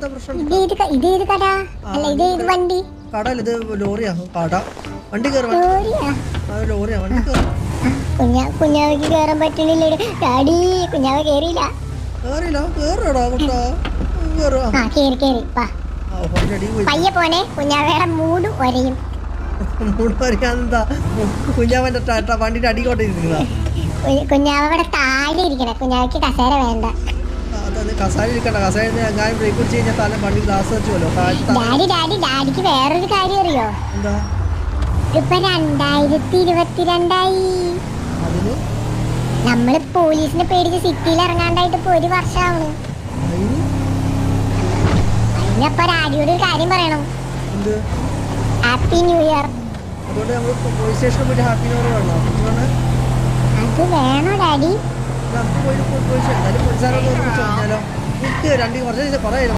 എന്താ പ്രശ്നം? ഇതേത് കട? അല്ല ഇതേത് വണ്ടി? ഇത് ലോറിയാ. കട. വണ്ടി കയറി ലോറിയാ? ആ, ലോറിയാ. വണ്ടി കയറി കുഞ്ഞാ കുഞ്ഞാവയ്ക്ക് കയറാൻ പറ്റണില്ലേ ഡാഡി കുഞ്ഞാവ കേറിയില്ല. കേറിയില്ല. കേറടാ കുട്ടാ ആ കേറി കേറി. പാ ആ വണ്ടി അടി പോയി. പയ്യെ പോനെ കുഞ്ഞാവയുടെ മൂട് ഒരയും. മൂട് പറയാനെന്താ കുഞ്ഞാവന്റെ ട- ട- വണ്ടിന്റെ അടിക്കോട്ടിരിക്കുന്നതാ കു- താഴെ ഇരിക്കണേ. കുഞ്ഞാവയ്ക്ക് കസേര വേണ്ട. ഡാഡി ഡാഡി ഡാഡിക്ക് വേറൊരു കാര്യം അറിയോ? ഇപ്പൊ രണ്ടായിരത്തി ഇരുപത്തിരണ്ടായി നമ്മൾ പോലീസിനെ പേടിച്ച് സിറ്റിയിൽ ഇറങ്ങാണ്ടായിട്ട് ഇപ്പൊ ഒരു വർഷമാണ് അതിന്? അതിനപ്പൊ ഡാഡിയോട് ഒരു കാര്യം പറയണം. ഹാപ്പി ന്യൂ ഇയർ അത് വേണോ ഡാഡി? നമുക്ക് പോയി പോയി എന്തായാലും പോലീസുകാരോട് ചോദിച്ചാലോ എനിക്ക് രണ്ട് കുറച്ച് കുറേ